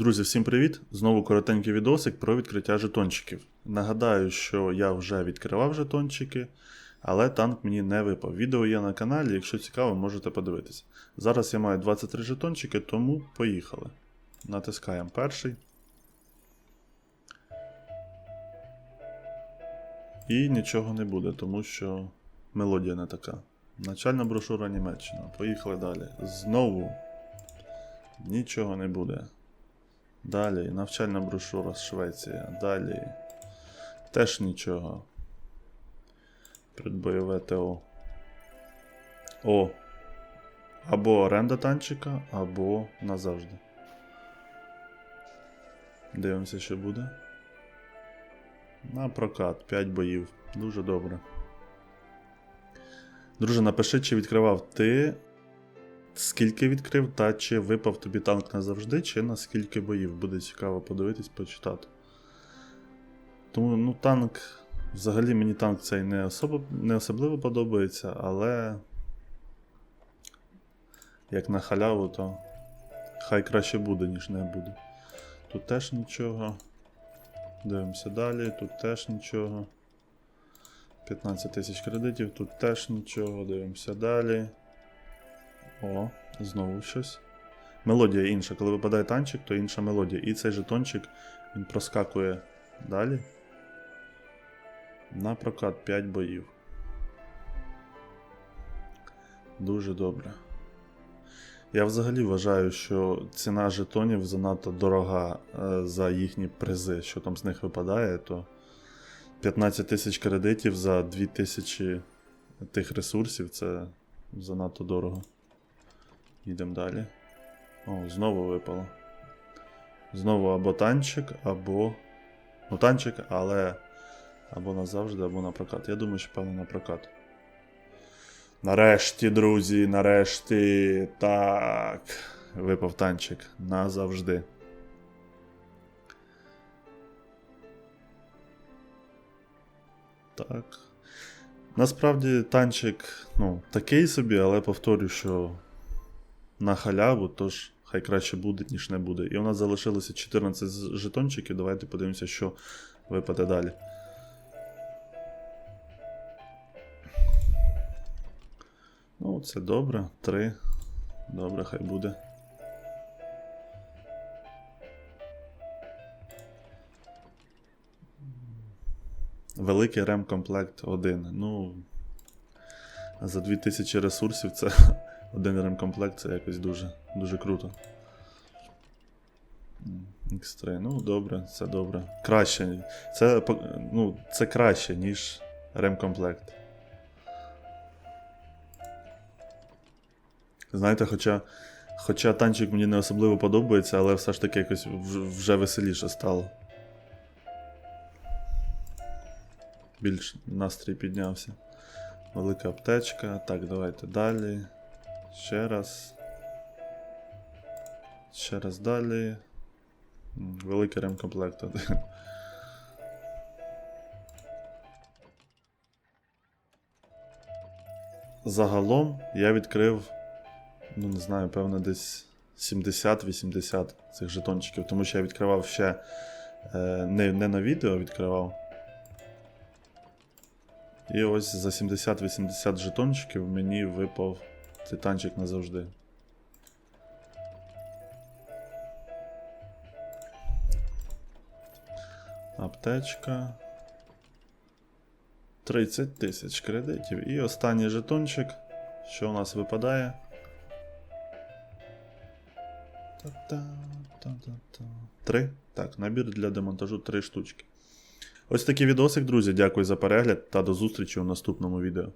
Друзі, всім привіт! Знову коротенький відосик про відкриття жетончиків. Нагадаю, що я вже відкривав жетончики, але танк мені не випав. Відео є на каналі, якщо цікаво, можете подивитися. Зараз я маю 23 жетончики, тому поїхали. Натискаємо перший. І нічого не буде, тому що мелодія не така. Начальна брошура Німеччина. Поїхали далі. Знову нічого не буде. Далі навчальна брошура з Швеція. Далі теж нічого. Предбойове ТО. О. Або оренда танчика, або назавжди. Дивимося, що буде. На прокат 5 боїв. Дуже добре. Друже, напиши, чи відкривав ти скільки відкрив, та чи випав тобі танк назавжди, чи на скільки боїв. Буде цікаво подивитись, почитати. Тому, ну, танк. Взагалі мені танк цей не, особо, не особливо подобається, але. Як на халяву, то хай краще буде, ніж не буде. Тут теж нічого. Дивимося далі, тут теж нічого. 15 тисяч кредитів, тут теж нічого, дивимося далі. О, знову щось. Мелодія інша. Коли випадає танчик, то інша мелодія. І цей жетончик він проскакує далі. На прокат 5 боїв. Дуже добре. Я взагалі вважаю, що ціна жетонів занадто дорога е, за їхні призи, що там з них випадає, то 15 тисяч кредитів за 2000 тих ресурсів це занадто дорого. Їдемо далі. О, знову випало. Знову або танчик, або. Ну, танчик, але. Або назавжди, або на прокат. Я думаю, що певно на прокат. Нарешті, друзі, нарешті. Так. Випав танчик. Назавжди. Так. Насправді танчик, ну, такий собі, але повторю, що на халяву, тож хай краще буде, ніж не буде. І у нас залишилося 14 з- жетончиків. Давайте подивимося, що випаде далі. Ну, це добре. Три. Добре, хай буде. Великий ремкомплект 1. Ну. За 2000 ресурсів це один ремкомплект, це якось дуже, дуже круто. X3, ну добре, це добре. Краще. Це, ну, це краще, ніж ремкомплект. Знаєте, хоча, хоча танчик мені не особливо подобається, але все ж таки якось вже веселіше стало. Більш настрій піднявся. Велика аптечка. Так, давайте далі. Ще раз. Ще раз далі. Великий ремкомплект. Загалом я відкрив, ну не знаю, певно, десь 70-80 цих жетончиків, тому що я відкривав ще е, не, не на відео відкривав. І ось за 70-80 жетончиків мені випав цей танчик назавжди. Аптечка. 30 тисяч кредитів. І останній жетончик. Що у нас випадає? Та-та-та-та-та. Три. Так, набір для демонтажу три штучки. Ось такий відосик, друзі. Дякую за перегляд та до зустрічі у наступному відео.